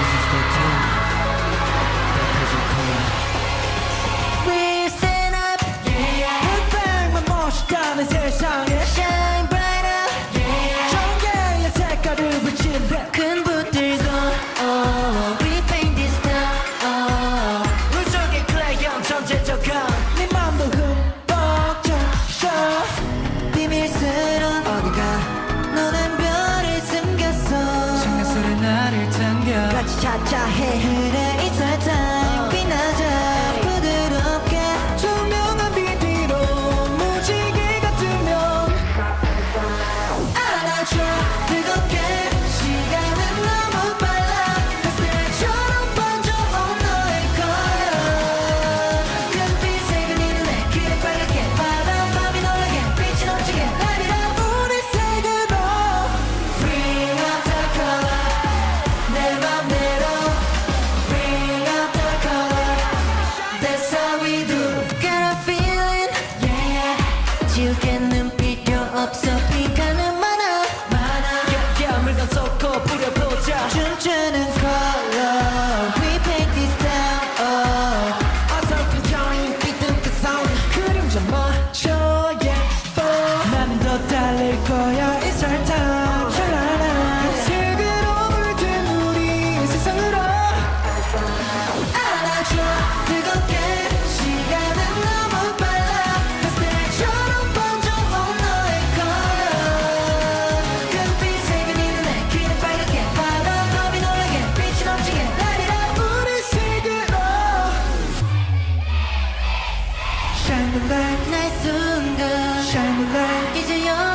This is the time. 자자해. looking Shine the light 날 순간 Shine the light 이제 여